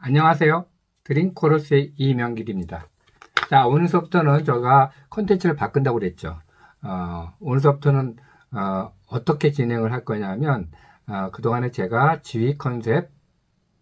안녕하세요. 드림코러스의 이명길입니다. 자, 오늘서부터는 제가 컨텐츠를 바꾼다고 그랬죠. 어, 오늘서부터는 어, 떻게 진행을 할 거냐면 어, 그동안에 제가 지휘 컨셉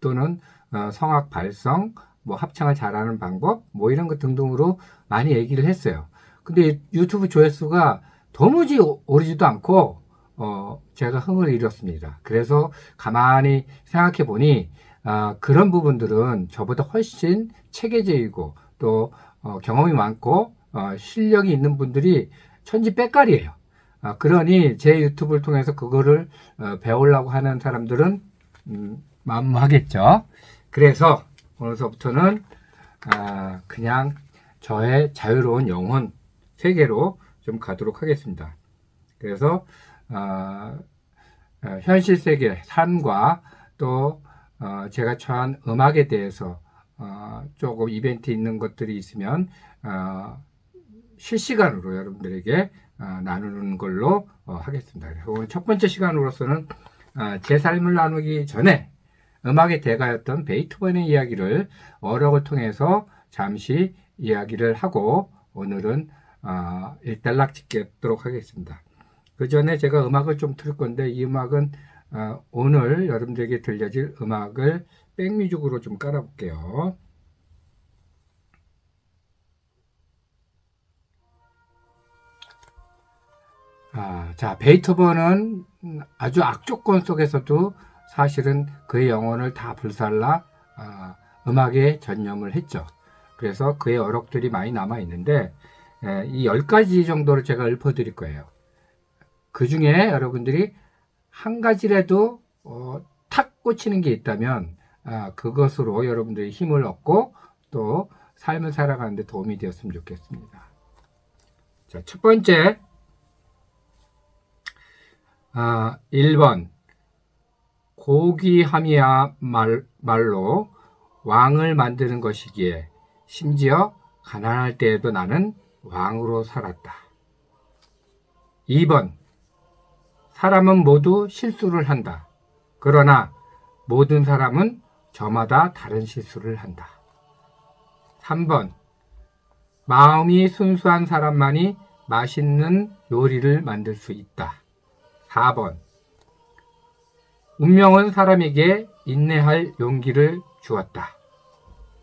또는 어, 성악 발성, 뭐 합창을 잘하는 방법, 뭐 이런 것 등등으로 많이 얘기를 했어요. 근데 유튜브 조회수가 도무지 오- 오르지도 않고 어, 제가 흥을 잃었습니다. 그래서 가만히 생각해 보니 아, 그런 부분들은 저보다 훨씬 체계적이고 또 어, 경험이 많고 어, 실력이 있는 분들이 천지 빽깔이에요. 아, 그러니 제 유튜브를 통해서 그거를 어, 배우려고 하는 사람들은 음, 만무하겠죠. 그래서 오늘서부터는 아, 그냥 저의 자유로운 영혼 세계로 좀 가도록 하겠습니다. 그래서 아, 어, 현실 세계 삶과 또 어, 제가 처한 음악에 대해서 어, 조금 이벤트 있는 것들이 있으면 어, 실시간으로 여러분들에게 어, 나누는 걸로 어, 하겠습니다. 오늘 첫 번째 시간으로서는 어, 제 삶을 나누기 전에 음악의 대가였던 베이토벤의 이야기를 어록을 통해서 잠시 이야기를 하고 오늘은 어, 일단락 짓도록 하겠습니다. 그 전에 제가 음악을 좀 틀 건데 이 음악은 어, 오늘 여러분들에게 들려줄 음악을 백뮤직으로 좀 깔아볼게요. 아, 자, 베이토벤은 아주 악조건 속에서도 사실은 그의 영혼을 다 불살라 아, 음악에 전념을 했죠. 그래서 그의 어록들이 많이 남아 있는데 에, 이 10가지 정도를 제가 읊어드릴 거예요. 그 중에 여러분들이 한 가지라도 어, 탁 꽂히는 게 있다면 아, 그것으로 여러분들이 힘을 얻고 또 삶을 살아가는데 도움이 되었으면 좋겠습니다. 자, 첫 번째 아, 1번 고귀함이야 말, 말로 왕을 만드는 것이기에 심지어 가난할 때에도 나는 왕으로 살았다. 2번 사람은 모두 실수를 한다. 그러나 모든 사람은 저마다 다른 실수를 한다. 3번 마음이 순수한 사람만이 맛있는 요리를 만들 수 있다. 4번 운명은 사람에게 인내할 용기를 주었다.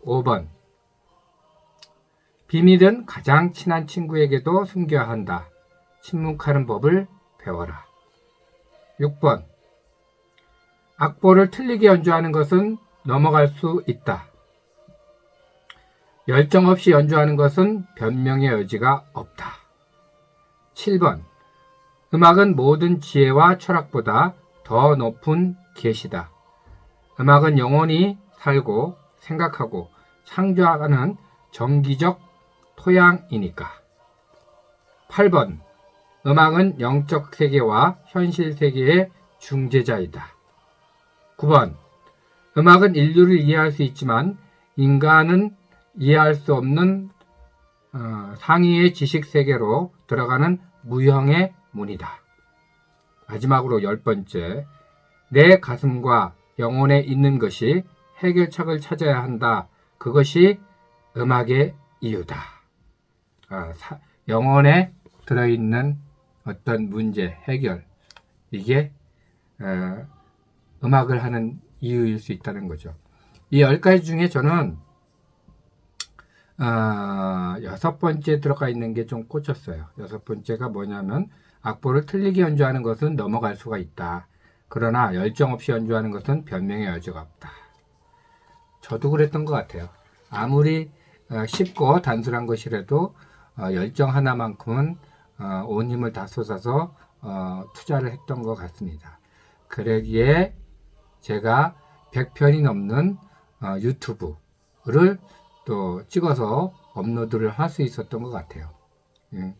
5번 비밀은 가장 친한 친구에게도 숨겨야 한다. 침묵하는 법을 배워라. 6번 악보를 틀리게 연주하는 것은 넘어갈 수 있다. 열정 없이 연주하는 것은 변명의 여지가 없다. 7번 음악은 모든 지혜와 철학보다 더 높은 계시다. 음악은 영원히 살고 생각하고 창조하는 정기적 토양이니까. 8번 음악은 영적 세계와 현실 세계의 중재자이다. 9번 음악은 인류를 이해할 수 있지만 인간은 이해할 수 없는 어, 상위의 지식 세계로 들어가는 무형의 문이다. 마지막으로 열 번째, 내 가슴과 영혼에 있는 것이 해결책을 찾아야 한다. 그것이 음악의 이유다. 아, 사- 영혼에 들어있는 어떤 문제, 해결, 이게 어, 음악을 하는 이유일 수 있다는 거죠. 이 열 가지 중에 저는 어, 여섯 번째 들어가 있는 게 좀 꽂혔어요. 여섯 번째가 뭐냐면 악보를 틀리게 연주하는 것은 넘어갈 수가 있다. 그러나 열정 없이 연주하는 것은 변명의 여지가 없다. 저도 그랬던 것 같아요. 아무리 어, 쉽고 단순한 것이라도 어, 열정 하나만큼은 어, 온 힘을 다 쏟아서 어, 투자를 했던 것 같습니다. 그러기에 제가 100편이 넘는 어, 유튜브를 또 찍어서 업로드를 할 수 있었던 것 같아요. 음,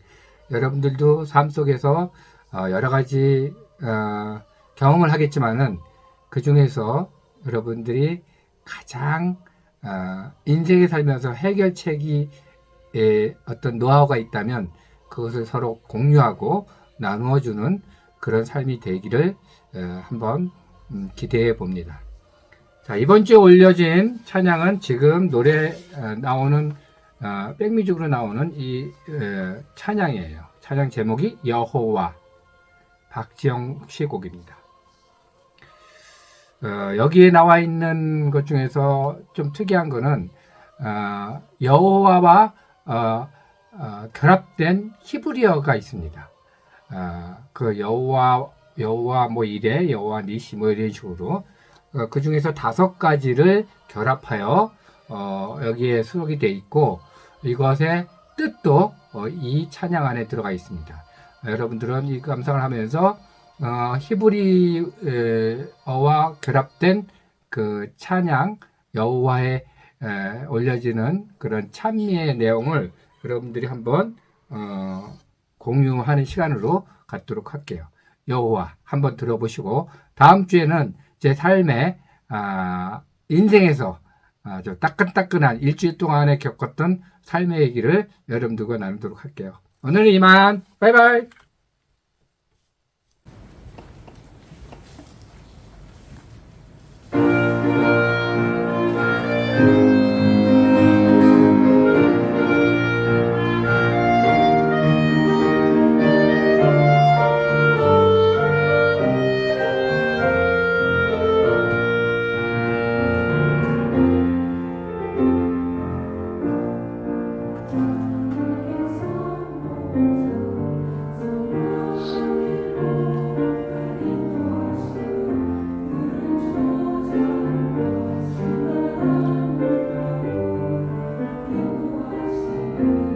여러분들도 삶 속에서 어, 여러 가지 어, 경험을 하겠지만은 그 중에서 여러분들이 가장 어, 인생에 살면서 해결책이 에, 어떤 노하우가 있다면 그것을 서로 공유하고 나누어주는 그런 삶이 되기를 어, 한번 음, 기대해 봅니다. 자, 이번 주에 올려진 찬양은 지금 노래 어, 나오는 어, 백뮤직으로 나오는 이 어, 찬양이에요. 찬양 제목이 여호와 박지영 씨의 곡입니다. 어, 여기에 나와 있는 것 중에서 좀 특이한 거는 어, 여호와와 어, 어, 결합된 히브리어가 있습니다. 어, 그 여호와 여호와 뭐 이래 여호와 니시 뭐 이런 식으로 어, 그 중에서 다섯 가지를 결합하여 어, 여기에 수록이 되어 있고 이것의 뜻도 어, 이 찬양 안에 들어가 있습니다. 어, 여러분들은 이 감상을 하면서 어, 히브리어와 결합된 그 찬양 여호와에 에, 올려지는 그런 찬미의 내용을 여러분들이 한번 어, 공유하는 시간으로 갖도록 할게요. 여호와 한번 들어보시고 다음 주에는 제 삶의 아, 인생에서 아주 따끈따끈한 일주일 동안에 겪었던 삶의 얘기를 여러분들과 나누도록 할게요. 오늘은 이만 바이바이 Amen.